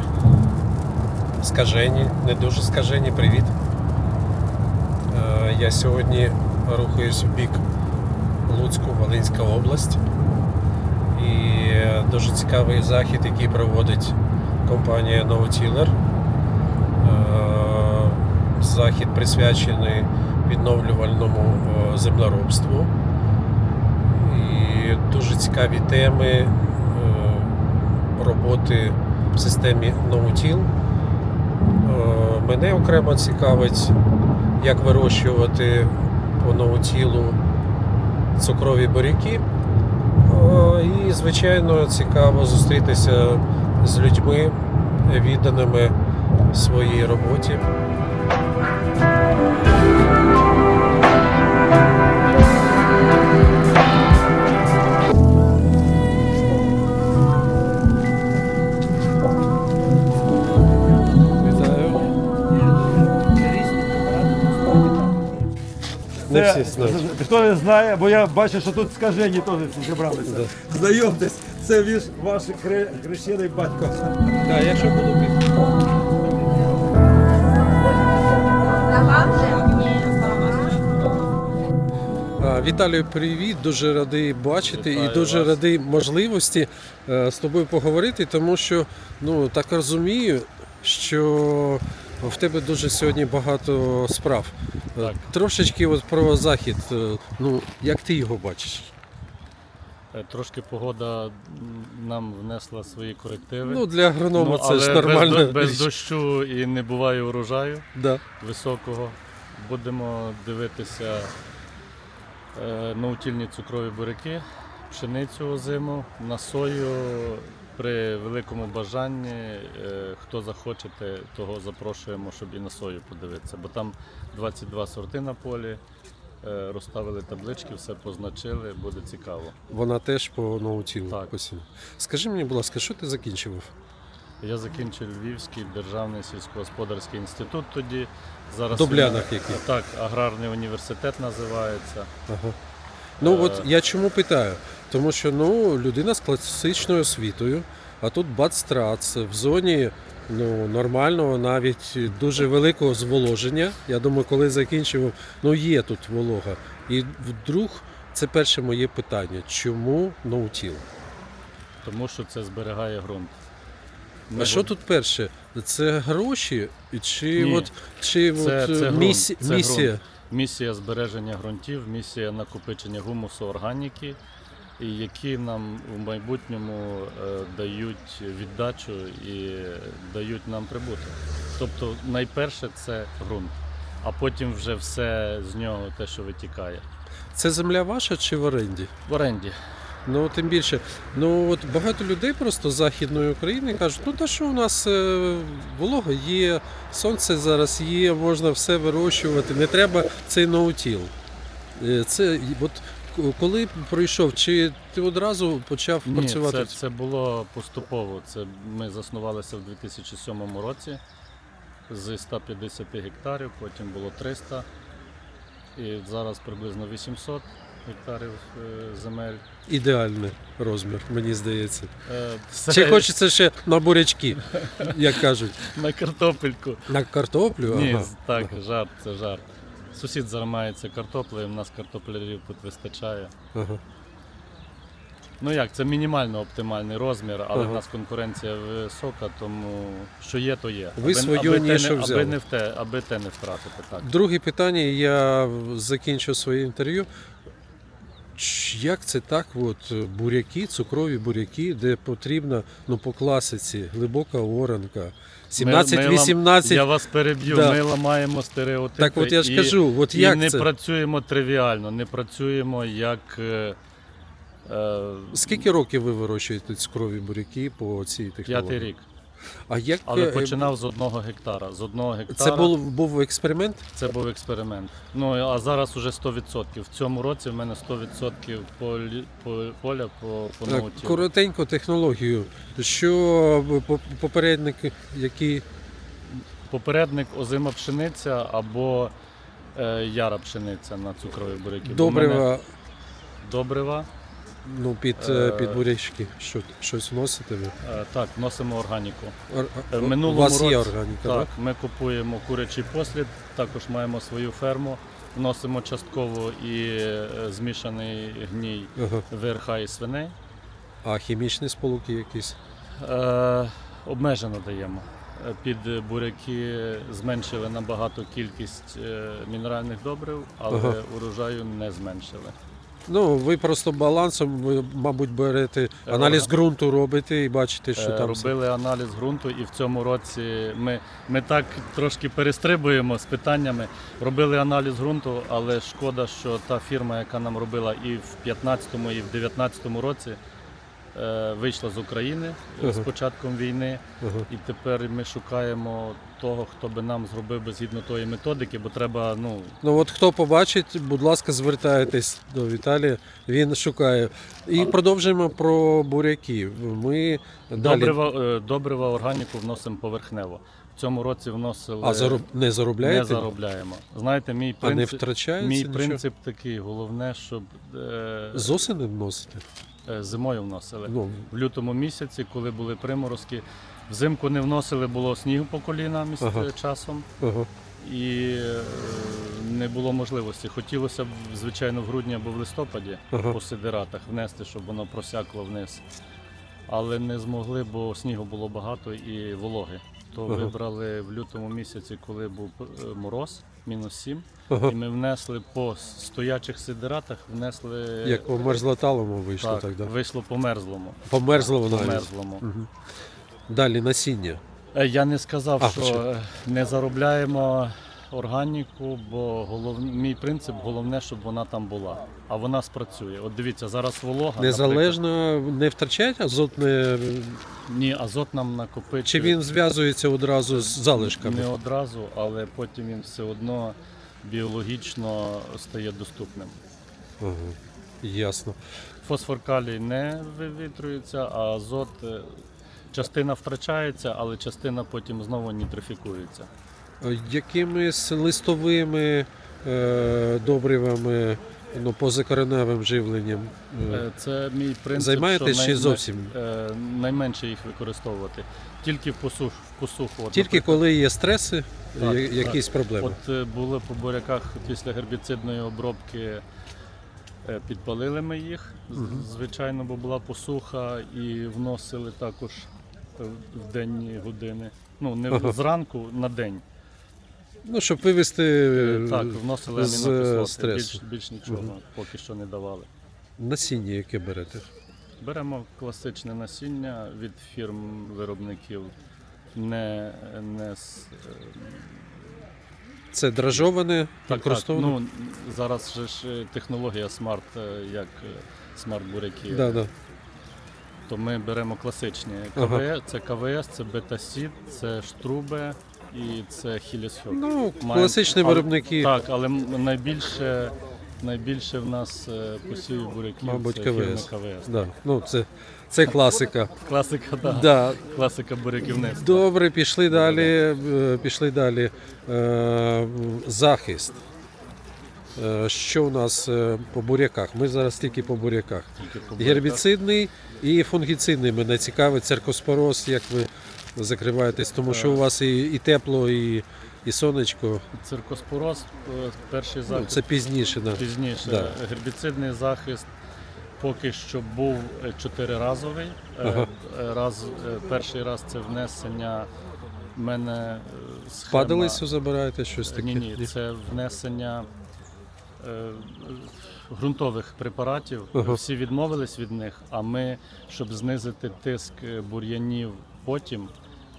полі. Скажені, не дуже скажені, привіт. Е, Я сьогодні рухаюсь в бік Луцьку, Волинська область. І дуже цікавий захід, який проводить компанія NoTiller. Е, Захід присвячений відновлювальному е, землеробству. І дуже цікаві теми роботи в системі NoTill. Е, Мене окремо цікавить, як вирощувати по NoTill цукрові буряки. Е, І, звичайно, цікаво зустрітися з людьми, відданими своїй роботі. Не Це- всі знають. Хто не знає, бо я бачу, що тут скажені теж всі зібралися. Знайомтесь, це він ваш хре- хрещений батько. Так, якщо буду під... А, Віталію, привіт, дуже радий бачити і дуже вас. радий можливості е, з тобою поговорити, тому що ну так розумію, що в тебе дуже сьогодні багато справ. Так. Трошечки от про захід. е, Ну як ти його бачиш? Е, Трошки погода нам внесла свої корективи. Ну для агронома Ну, це ж нормально. до- Без, дощу і не буває урожаю Да. високого. Будемо дивитися е, наутільні цукрові буряки, пшеницю озиму, на сою. При великому бажанні, е, хто захочете, того запрошуємо, щоб і на сою подивитися. Бо там 22 сорти на полі, е, розставили таблички, все позначили, буде цікаво. Вона теж по ноутілу Так. посіла. Скажи мені, будь ласка, що ти закінчував? Я закінчив Львівський державний сільськогосподарський інститут тоді. Зараз В Дублянах він- який? Так, аграрний університет називається. Ага. Ну от Е. я чому питаю? Тому що ну, людина з класичною освітою, а тут бац-трац в зоні ну, нормального, навіть дуже великого зволоження. Я думаю, коли закінчив, ну є тут волога. І вдруг це перше моє питання: чому ноутіл? Тому що це зберігає ґрунт. А Ми що тут перше? Це гроші чи Ні. от чи Це- от, це ґрунт, місі- це місія? ґрунт. Місія збереження ґрунтів, місія накопичення гумусу органіки, і які нам в майбутньому е, дають віддачу і дають нам прибуток. Тобто найперше це ґрунт, а потім вже все з нього те, що витікає. Це земля ваша чи в оренді? В оренді. Ну, тим більше, ну от багато людей просто з Західної України кажуть, ну та що у нас е, волога є, сонце зараз є, можна все вирощувати, не треба цей ноутіл. Е, Це от коли пройшов, чи ти одразу почав Ні, працювати? це, це було поступово. Це ми заснувалися в 2007 році з 150 гектарів, потім було 300. І зараз приблизно 800 гектарів е, земель. Ідеальний розмір, мені здається. Е, Чи хочеться ще на бурячки, як кажуть, на картопельку. на картоплю? Ні, Ага. так, жарт, це жарт. Сусід займається картоплею, в нас картоплярів тут вистачає. Ага. Ну як, це мінімально оптимальний розмір, але Ага. в нас конкуренція висока, тому що є, то є. Ви свою аби нішу те, взяли. аби не в те, аби те не втратити. Так. Друге питання, я закінчу своє інтерв'ю. Як це так, от буряки, цукрові буряки, де потрібно ну, по класиці глибока оранка, 17-18. Я вас переб'ю, Да. ми ламаємо стереотипи. Так от я ж і, кажу, от і як не це? працюємо тривіально, не працюємо як. е, е, Скільки років ви вирощуєте цукрові буряки по цій технології? П'ятий рік. А як Але е, починав з одного гектара. З одного гектара це був, був експеримент? це був експеримент. Ну а зараз уже 100%. В цьому році в мене 100% полі, по, поля по, по науці. коротенько технологію. Що попередник, який Попередник озима пшениця або е, яра пшениця на цукрові буряки. В мене добрива добрива, Ну, під, е, Е. під бурячки. Що, щось вносите ви? Е, Так, вносимо органіку. Ор- Е, У минулому вас є році- органіка, Так, так? ми купуємо курячий послід, також маємо свою ферму, вносимо частково і змішаний гній Ага. ВРХ і свиней. А хімічні сполуки якісь? Е, обмежено даємо. Під буряки зменшили набагато кількість мінеральних добрив, але Ага. урожаю не зменшили. Ну, ви просто балансом, ви, мабуть, берете аналіз ґрунту робите і бачите, що Е, там. все. Робили аналіз ґрунту, і в цьому році ми, ми так трошки перестрибуємо з питаннями. Робили аналіз ґрунту, але шкода, що та фірма, яка нам робила і в 15-му, і в 19-му році, вийшла з України е, з початком війни. І тепер ми шукаємо того, хто би нам зробив би згідно тої методики, бо треба, ну, Ну от хто побачить, будь ласка, звертайтесь до Віталія, він шукає. І продовжуємо про буряки. Ми добрива, е, добрива органіку вносимо поверхнево. В цьому році вносили А зароб... не заробляєте? не заробляємо. Знаєте, мій А не принцип, втрачається мій нічого? принцип такий: головне, щоб е, З осени вносите? Е, зимою вносили. Ну, В лютому місяці, коли були приморозки, взимку не вносили, було снігу по коліна місць Ага. часом. ага. І е, не було можливості. Хотілося б, звичайно, в грудні або в листопаді Ага. по сидератах внести, щоб воно просякло вниз. Але не змогли, бо снігу було багато і вологи. То Ага. вибрали в лютому місяці, коли був е, мороз, мінус 7. Ага. І ми внесли по стоячих сидератах, внесли Як по мерзлоталому вийшло так, так, да? вийшло по мерзлому. По воно. мерзлому. Угу. Далі насіння. Е, Я не сказав, А, що не заробляємо органіку, бо голов... мій принцип головне, щоб вона там була. А вона спрацює. От дивіться, зараз волога. наприклад. Незалежно не втрачають азот, не... Ні, азот нам накопичує. чи він зв'язується одразу з залишками? не одразу, але потім він все одно біологічно стає доступним. Ага. Ясно. Фосфор калій не вивітрюється, а азот е, частина втрачається, але частина потім знову нітрифікується. Якимись листовими е, добривами, ну, позакореневим живленням? е, Е, Це мій принцип. Займаєтесь чи зовсім? найменше їх використовувати. Тільки в посух, в посуху. От, Тільки наприклад, коли є стреси, Так, якісь проблеми. От були по буряках після гербіцидної обробки. Підпалили ми їх, звичайно, бо була посуха, і вносили також в денні години. Ну, не Ага. зранку на день. Ну, щоб вивести Е, Так, вносили з, амінокислоти, е, стресу. більш, більш нічого поки що не давали. насіння, яке берете. Беремо класичне насіння від фірм виробників, не, не з е, Це дражоване, так, так, використоване? ну зараз же ж е, технологія смарт, е, як смарт буряки. да, да. То ми беремо класичні Ага. КВС, це КВС, це бетасід, це штрубе і це хілісхьоп. Ну, класичні виробники, Так, але найбільше, найбільше в нас е, посівів буряків Мабуть, це фірми КВС. КВС. да. ну, це, це класика. Класика, да. Да. класика буряківництва. Добре, пішли далі. е, Пішли далі. Е, Захист. Е, Що у нас е, по буряках? Ми зараз тільки по буряках. Тільки по буряках. Гербіцидний і фунгіцидний мене цікавить церкоспороз, як ви закриваєтесь, тому що у вас і, і тепло, і, і сонечко. Циркоспороз, е, перший Ну, це пізніше. Да. пізніше. Да. Гербіцидний захист поки що був е, чотириразовий. Е, Ага. Раз, перший раз це внесення мене схема. Падалицю забираєте щось таке? Ні, ні, це внесення е, ґрунтових препаратів. Ага. Всі відмовились від них, а ми, щоб знизити тиск бур'янів потім.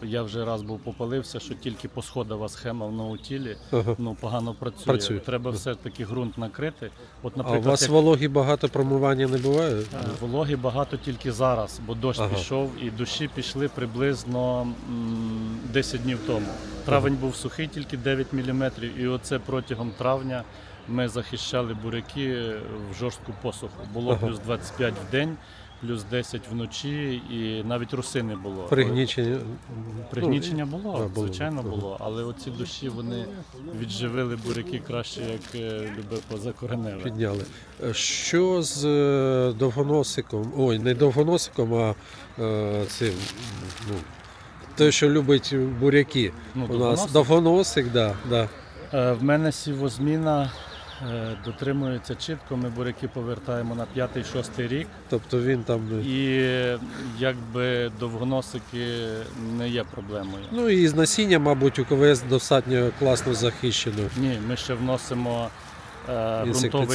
Я вже раз був попалився, що тільки посходова схема в наутілі Ага. ну, погано працює. Працює. Треба все-таки ґрунт накрити. От, А у вас як- вологі багато промивання не буває? Е, Вологи багато тільки зараз, бо дощ Ага. пішов і дощі пішли приблизно м, 10 днів тому. Травень був сухий, тільки 9 мм, і оце протягом травня ми захищали буряки в жорстку посуху. Було Ага. плюс 25 в день. Плюс 10 вночі, і навіть роси не було. Пригнічення. Пригнічення було, а, було. звичайно було. Але оці дощі вони відживили буряки краще, як е, любе позакореневе. Підняли. Е, Що з е, довгоносиком? Ой, не довгоносиком, а цим. Ну, той, що любить буряки. Ну, У нас довгоносик? да, да. Е, В мене сівозміна дотримується чітко. Ми буряки повертаємо на 5-6 рік. Тобто він там. е, І е, якби довгоносики не є проблемою. Ну і з насіння, мабуть, у КВС достатньо класно захищено. Ні, ми ще вносимо е,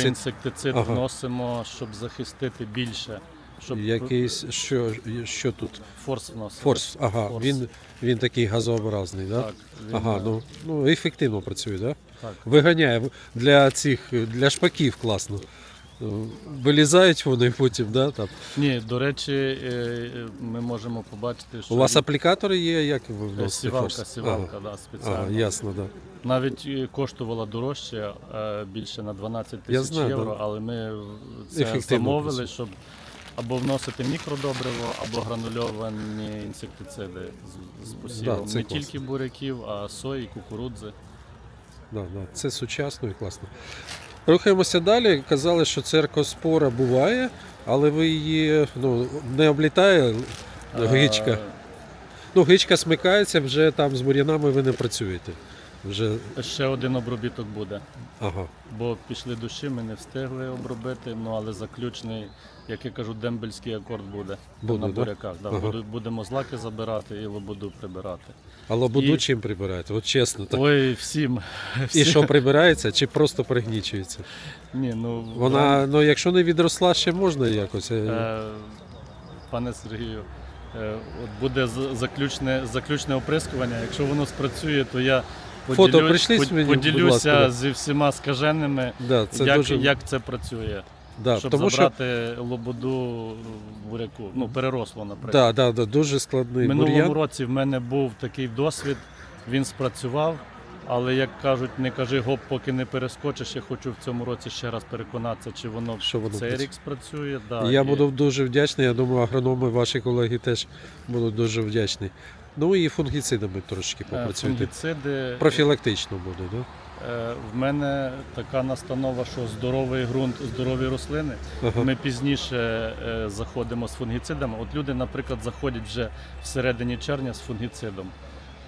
Інсектицид. Ага. вносимо, щоб захистити більше. Щоб Якийсь, що, що тут? форс вносимо. Форс. Ага, Форс. він, він такий газообразний, да? Так, він, Ага, е, ну, ну ефективно працює, да? Так. Виганяє для цих, для шпаків класно. Вилізають вони потім, да? Там. Ні, до речі, е, е, ми можемо побачити, що У вас аплікатори є, як ви е, вносите сівалка, сівалка, Ага. да, спеціально. Ага, ясно, да. Навіть коштувала дорожче, більше на 12 тисяч євро, да. але ми це Ефективно замовили, працює. щоб або вносити мікродобриво, або гранульовані інсектициди з, посівом. це Не класно. тільки буряків, а сої, кукурудзи. Да, да. Це сучасно і класно. Рухаємося далі. Казали, що церкоспора буває, але ви її ну, не облітає гичка. Ну, гичка смикається, вже там з бур'янами ви не працюєте. Вже, Ще один обробіток буде, ага. бо пішли дощі, ми не встигли обробити, ну але заключний, як я кажу, дембельський акорд буде, Буде, на да? буряках. Да, Ага. будемо злаки забирати і лободу прибирати. А лободу І- чим прибираєте? От чесно. Так. Ой, всім. І що прибирається, чи просто пригнічується? Ні, ну Вона, ну якщо не відросла, ще можна якось. е, Е, Пане Сергію, е, от буде заключне, заключне оприскування. Якщо воно спрацює, то я Фото поділю- прийшліть под- мені, будь поділюся ласка, зі всіма скаженими, да, це як, дуже, як це працює, да, щоб тому що забрати лободу буряку. Ну, переросло, наприклад. да, да, да, дуже складний минулому бур'ян. році в мене був такий досвід, він спрацював. Але як кажуть, не кажи гоп, поки не перескочиш. Я хочу в цьому році ще раз переконатися, чи воно, Що воно цей працює. рік спрацює. Да, Я і- буду дуже вдячний. Я думаю, агрономи, ваші колеги теж будуть дуже вдячні. Ну і фунгіцидами трошки е, попрацюйте. фунгіциди. Профілактично буде, да? Е, В мене така настанова, що здоровий ґрунт, здорові рослини. Ми пізніше е, заходимо з фунгіцидами. От люди, наприклад, заходять вже всередині червня з фунгіцидом.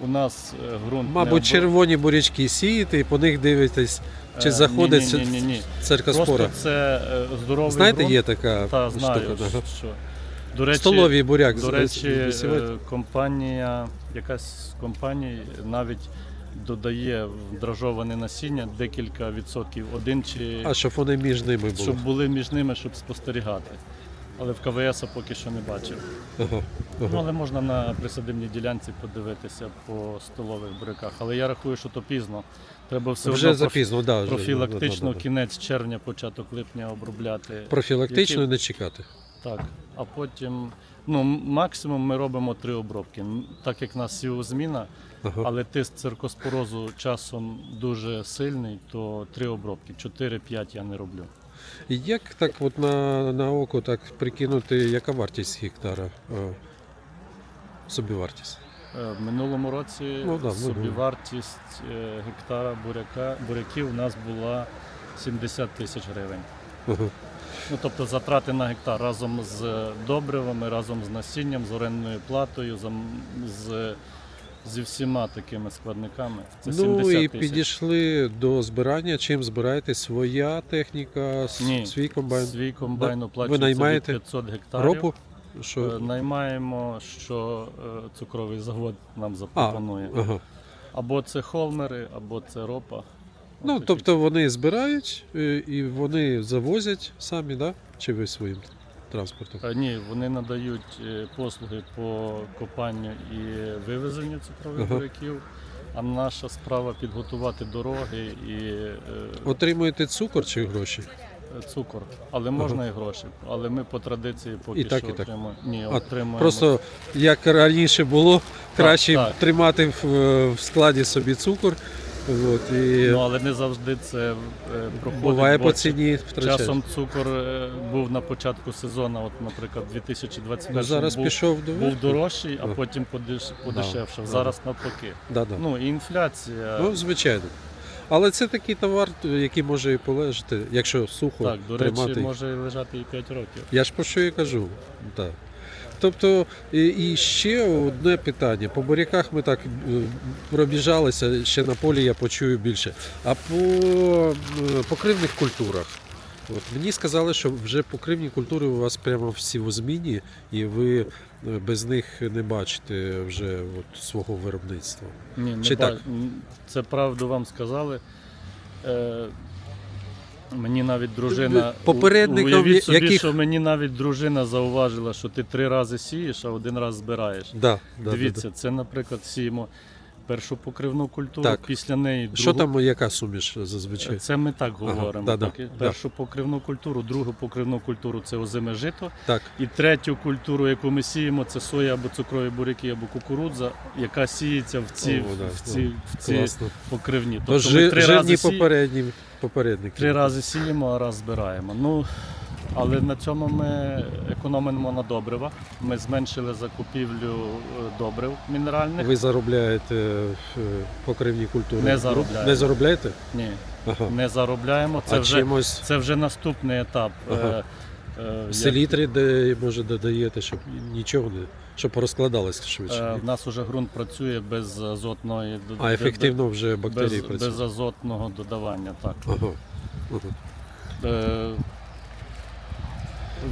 У нас е, ґрунт Мабуть, обро- червоні бурячки сієте і по них дивитесь, чи заходить ні, ні, ні, ні. церкоспора. Просто це здоровий Знаєте, ґрунт. є така Та знаю, штука. що. До речі, Столовий буряк До речі, компанія, якась з компаній навіть додає в дражоване насіння декілька відсотків, один чи А щоб вони між ними були. щоб були між ними, щоб спостерігати. Але в КВС поки що не бачив. Ага, Ну, ага. але можна на присадибній ділянці подивитися по столових буряках. Але я рахую, що то пізно. Треба все Вже одно проф- запізно, да, вже, профілактично да, да, да. кінець червня, початок липня обробляти. Профілактично Які- не чекати. Так, а потім, ну, максимум ми робимо три обробки. Так як в нас сівозміна, Ага. але тиск циркоспорозу часом дуже сильний, то три обробки. 4-5 я не роблю. І Як так от на, на око так прикинути, яка вартість гектара? Е, Собівартість. Е, В минулому році Ну, да, собівартість е, гектара буряка, буряків у нас була 70 тисяч гривень. Ага. Ну, тобто затрати на гектар разом з добривами, разом з насінням, з орендною платою, з, зі всіма такими складниками. Це Ну 70 і підійшли до збирання. Чим збираєте? Своя техніка, Ні, свій комбайн, Свій комбайн Да. оплачується Ви наймаєте від 500 гектарів. ропу? Е, Що? Наймаємо, що е, цукровий завод нам А, запропонує. ага. Або це холмери, або це ропа. Ну, тобто вони збирають е, і вони завозять самі, да? Чи ви своїм транспортом? Е, Ні, вони надають е, послуги по копанню і вивезенню цукрових Ага. буряків. А наша справа підготувати дороги і Отримуєте цукор чи гроші? цукор. Але можна і гроші. Але ми по традиції поки І так, що і так. отримуємо. Ні, А, отримуємо. Просто як раніше було, краще так. тримати в, в складі собі цукор, От, і Ну, але не завжди це е, проходить. буває бо по ціні втрачаєш. Часом цукор е, був на початку сезону, от, наприклад, 2021 Ну, зараз був, пішов до був дорожчий, а потім подеш, подешевшав. да. Зараз навпаки. Да, да. Ну і інфляція. Ну, звичайно. Але це такий товар, який може і полежати, якщо сухо так, до речі, тримати. може і лежати і 5 років. Я ж про що і кажу. Так. Тобто, і, ще одне питання. По буряках ми так е, пробіжалися, ще на полі я почую більше. А по е, покривних культурах. От мені сказали, що вже покривні культури у вас прямо всі в зміні, і ви е, без них не бачите вже от, свого виробництва. Ні, не Чи ба- так? Це правду вам сказали. Е, мені навіть дружина. Попередникам, уявіть собі, яких- що мені навіть дружина зауважила, що ти три рази сієш, а один раз збираєш. Да, да, Дивіться, да, це, наприклад, сіємо першу покривну культуру, Так. після неї другу. Що там, яка суміш зазвичай? Це ми так говоримо. да-да, так, да. Першу покривну культуру, другу покривну культуру це озиме жито. Так. І третю культуру, яку ми сіємо, це соя або цукрові буряки, або кукурудза, яка сіється в ці, О, да, в ці, в ці покривні. То Тобто ми три жирні рази, сі... попередні, попередники. три рази сіємо, а раз збираємо. Ну, але на цьому ми економимо на добривах. Ми зменшили закупівлю е, добрив мінеральних. Ви заробляєте е, покривні культури? Не заробляємо. Не заробляєте? Ні, Ага. не заробляємо. Це а вже, чимось це вже наступний етап. Ага. Е, як- де може додаєте, щоб нічого не щоб розкладалось швидше. Е, В нас вже ґрунт працює без азотної а ефективно вже без, бактерії без працюють. азотного додавання. Так. Ага. Ага. Е,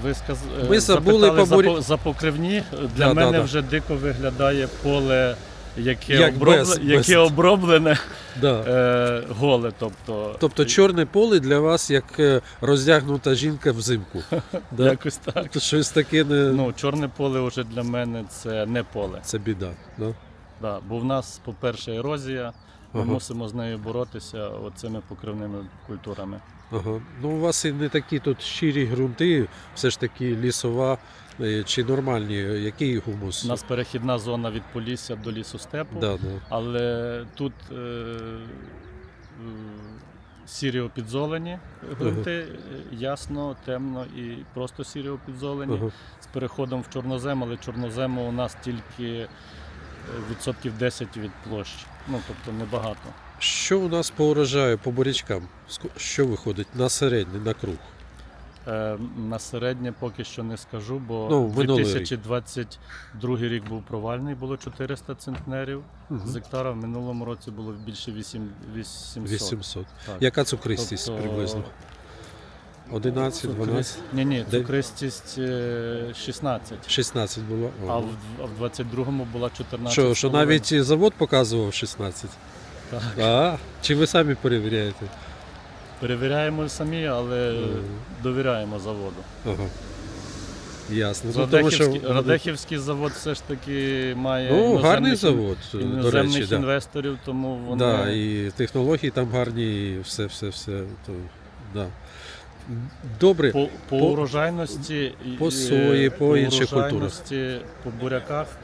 Ви сказ... е, Ми забули запитали за, за покривні. Для Да, да, мене да. вже дико виглядає поле, яке, Як обробле... без- яке без. оброблене Да. е, голе. Тобто, Тобто чорне поле для вас як е, роздягнута жінка взимку. Да? якось так. Тобто щось таке не Ну, чорне поле вже для мене це не поле. це біда. Да? Да, бо в нас, по-перше, ерозія. Ми Ага. мусимо з нею боротися оцими покривними культурами. Ага. Ну, у вас і не такі тут щирі ґрунти, все ж таки лісова чи нормальні, який гумус? У нас перехідна зона від Полісся до лісостепу, да, да. але тут е, е, сірі опідзолені ґрунти, е, ясно, темно і просто сірі опідзолені. Ага. З переходом в чорнозем, але чорнозему у нас тільки е, відсотків 10 від площі. Ну, тобто небагато. Що у нас по урожаю, по бурячкам? Що виходить на середній, на круг? Е, На середнє поки що не скажу, бо Ну, 2022 рік був провальний, було 400 центнерів Мгм. з гектара. В минулому році було більше 8, 800. 800. Так. Яка цукристість Тобто, приблизно? 11, 12, Ні, ні, цукристість е, 16. 16 було. А в, в 22-му була 14. Що, що навіть завод показував 16? Так. А, чи ви самі перевіряєте? Перевіряємо самі, але довіряємо заводу. Ага. Ясно. Ну, тому що, Радехівський, Радехівський завод все ж таки має ну, гарний іноземних- завод, до іноземних речі. Да. інвесторів, тому вони Да, і технології там гарні, і все, все, все. То, да. Добре, По, по, По- урожайності, по сої, по інших культурах. по буряках е,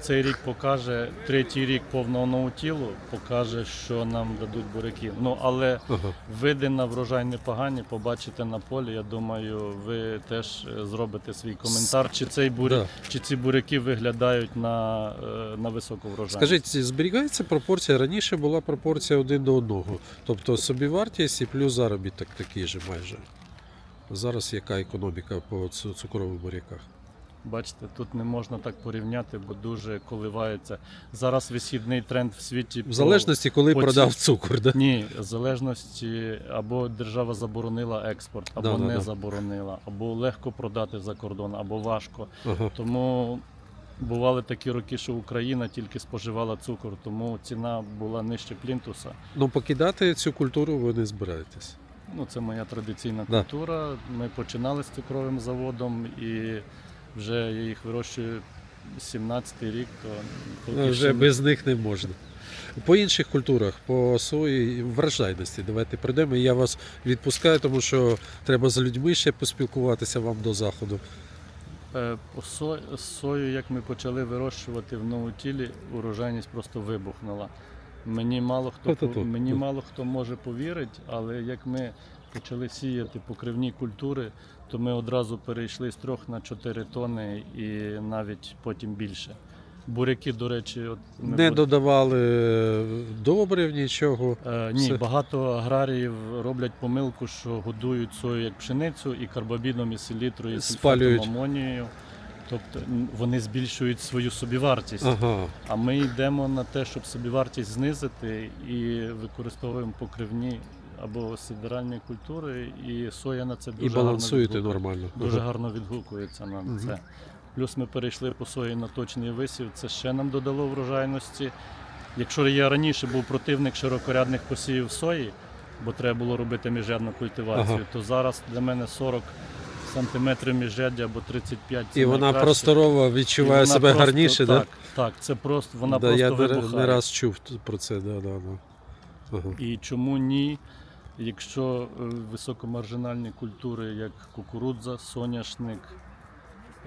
цей рік покаже, третій рік повного наутілу покаже, що нам дадуть буряки. Ну але види на врожай непогані, побачите на полі. Я думаю, ви теж е, зробите свій коментар, чи цей буря, Да. чи ці буряки виглядають на, е, на високу врожайність. Скажіть, зберігається пропорція? Раніше була пропорція один до одного. Тобто собівартість і плюс заробіток такий же майже. Зараз яка економіка по цукрових буряках? Бачите, тут не можна так порівняти, бо дуже коливається. Зараз висхідний тренд в світі В залежності, коли по продав цукор. Да? Ні, в залежності або держава заборонила експорт, або Да, не да. заборонила, або легко продати за кордон, або важко. Ага. Тому бували такі роки, що Україна тільки споживала цукор, тому ціна була нижче плінтуса. Ну покидати цю культуру ви не збираєтесь. Ну, це моя традиційна Да. культура. Ми починали з цукровим заводом і вже я їх вирощую 17-й рік, то Ну, Вже без них не можна. По інших культурах, по сої врожайності, давайте прийдемо. Я вас відпускаю, тому що треба з людьми ще поспілкуватися вам до заходу. Е, по со- Сою, як ми почали вирощувати в Новотілі, урожайність просто вибухнула. Мені мало хто Хто-хто? мені мало хто може повірити, але як ми почали сіяти покривні культури, то ми одразу перейшли з 3 на 4 тони і навіть потім більше. Буряки, до речі, от ми Не бу- додавали добрив нічого. Е, ні, Все. багато аграріїв роблять помилку, що годують сою як пшеницю і карбамідом, і селітрою, і Спалюють. сульфатом амонією. Тобто вони збільшують свою собівартість. Ага. А ми йдемо на те, щоб собівартість знизити і використовуємо покривні або сидеральні культури, і соя на це дуже І гарно балансуєте відгукує- нормально. Дуже Ага. гарно відгукується на Мгм. це. Плюс ми перейшли по сої на точний висів, це ще нам додало врожайності. Якщо я раніше був противник широкорядних посівів сої, бо треба було робити міжрядну культивацію, Ага. то зараз для мене 40 сантиметрів міжряддя або 35 це І вона найкраще. просторова І відчуває вона себе просто- гарніше, так? да? Так, це просто вона да, просто я не, вибухає. не раз чув про це, да, да, да. Ага. І чому ні? Якщо е, високомаржинальні культури, як кукурудза, соняшник,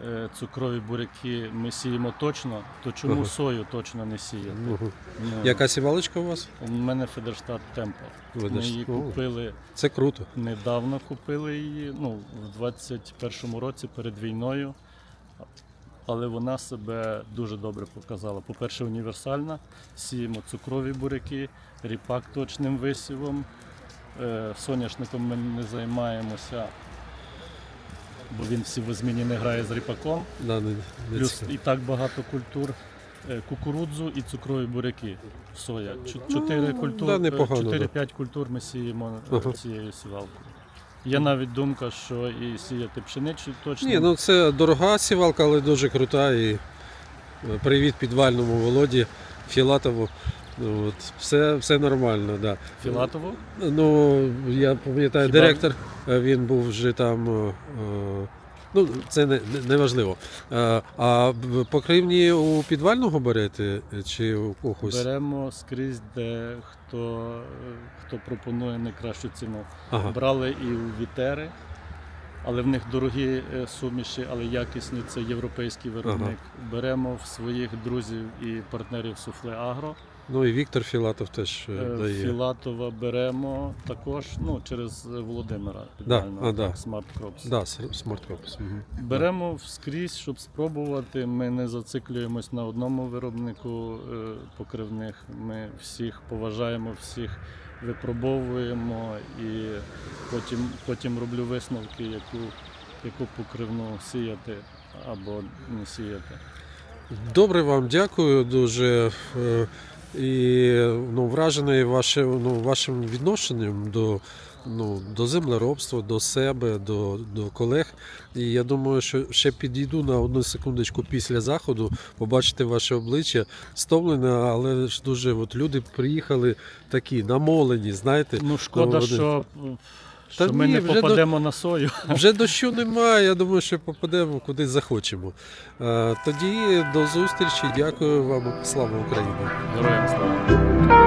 е, цукрові буряки ми сіємо точно, то чому Ага. сою точно не сіяти? Ага. Ну, Яка сівалочка у вас? У мене Федерштат Темпо. Ми її купили Це круто. недавно, купили її, ну, в 21-му році перед війною. Але вона себе дуже добре показала. По-перше, універсальна. Сіємо цукрові буряки, ріпак точним висівом. Е, Соняшником ми не займаємося, бо він всі в зміні не грає з ріпаком. Да, не, не Плюс цікаво. і так багато культур. Е, Кукурудзу і цукрові буряки. Соя. Чу- Ну, Чотири культур, да, 4-5 культур ми сіємо е, Ага. цією сівалкою. Є навіть думка, що і сіяти пшеницю точно. Ні, ну це дорога сівалка, але дуже крута. І е, привіт підвальному Володі Філатову. Ну, От, все, все нормально, да. Філатово. Ну, я пам'ятаю, Хіба- директор, е, він був вже там. е, е, Ну, це не, не, важливо. Е, А покривні у підвального берете чи у когось? Беремо скрізь, де хто, хто пропонує найкращу ціну. Ага. Брали і у вітери, але в них дорогі суміші, але якісні це європейський виробник. Беремо в своїх друзів і партнерів Суфле Агро. Ну і Віктор Філатов теж е, Е, дає. Філатова беремо також ну, через е, Володимира Да, а, да. так, Smart Crops. Да, Smart Crops. Мгм. Беремо скрізь, щоб спробувати. Ми не зациклюємось на одному виробнику покривних. Ми всіх поважаємо, всіх випробовуємо і потім, потім роблю висновки, яку, яку покривну сіяти або не сіяти. Добре вам дякую дуже. І ну, вражений ваше, ну, вашим відношенням до, ну, до землеробства, до себе, до, до колег. І я думаю, що ще підійду на одну секундочку після заходу, побачити ваше обличчя стомлене, але ж дуже от люди приїхали такі намолені, знаєте. Ну шкода, вони- що, та що ми ні, не вже попадемо до... на сою. Вже дощу немає, я думаю, що попадемо куди захочемо. Тоді до зустрічі. Дякую вам. Слава Україні! Героям слава!